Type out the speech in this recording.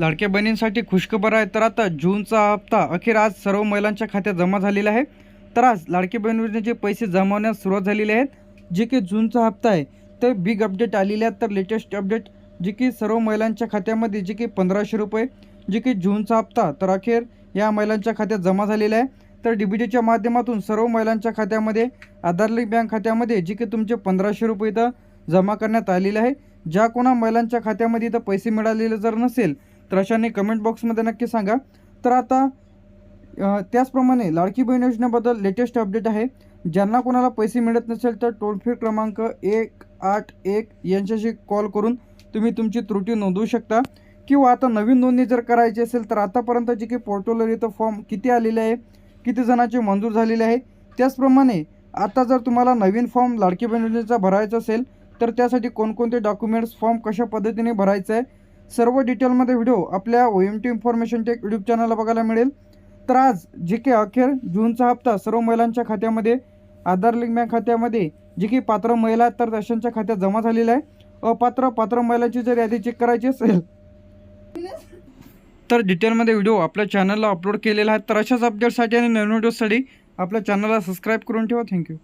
लाडक्या बहिणींसाठी खुशखबर आहे. तर आता जूनचा हप्ता अखेर आज सर्व महिलांच्या खात्यात जमा झालेला आहे. तर आज लाडक्या बहीण योजनेचे पैसे जमावण्यास सुरुवात झालेली आहेत जे की जूनचा हप्ता आहे तर बिग अपडेट आलेले आहेत तर लेटेस्ट अपडेट जे की सर्व महिलांच्या खात्यामध्ये जे की पंधराशे रुपये जे की जूनचा हप्ता तर अखेर या महिलांच्या खात्यात जमा झालेला आहे. तर डी बी टीच्या माध्यमातून सर्व महिलांच्या खात्यामध्ये आधार लिंक बँक खात्यामध्ये जे की तुमचे पंधराशे रुपये इथं जमा करण्यात आलेले आहे. ज्या कोणा महिलांच्या खात्यामध्ये इथं पैसे मिळालेले जर नसेल तर अशाने कमेंट बॉक्समध्ये नक्की सांगा. तर आता त्याचप्रमाणे लाडकी बहीण योजनेबद्दल लेटेस्ट अपडेट आहे. ज्यांना कोणाला पैसे मिळत नसेल तर टोल फ्री क्रमांक एक आठ एक यांच्याशी कॉल करून तुम्ही तुमची त्रुटी नोंदवू शकता. किंवा आता नवीन नोंदणी जर करायची असेल तर आतापर्यंत जे काही पोर्टलवर इथं फॉर्म किती आलेले आहे किती जणांचे मंजूर झालेले आहे त्याचप्रमाणे आता जर तुम्हाला नवीन फॉर्म लाडकी बहीण योजनेचा भरायचा असेल तर त्यासाठी कोणकोणते डॉक्युमेंट्स फॉर्म कशा पद्धतीने भरायचं आहे सर्व डिटेलमध्ये व्हिडिओ आपल्या O M T information tech YouTube चॅनलला बघायला मिळेल. तर आज जे की अखेर जूनचा हप्ता सर्व महिलांच्या खात्यामध्ये आधार लिंक बँक खात्यामध्ये जे की पात्र महिला आहेत तर तशांच्या खात्यात जमा झालेला आहे. अपात्र पात्र महिलाची जर यादी चेक करायची असेल तर डिटेलमध्ये व्हिडिओ आपल्या चॅनलला अपलोड केलेला आहे. तर अशाच अपडेटसाठी आणि नवीन व्हिडिओसाठी आपल्या चॅनलला सबस्क्राईब करून ठेवा. थँक्यू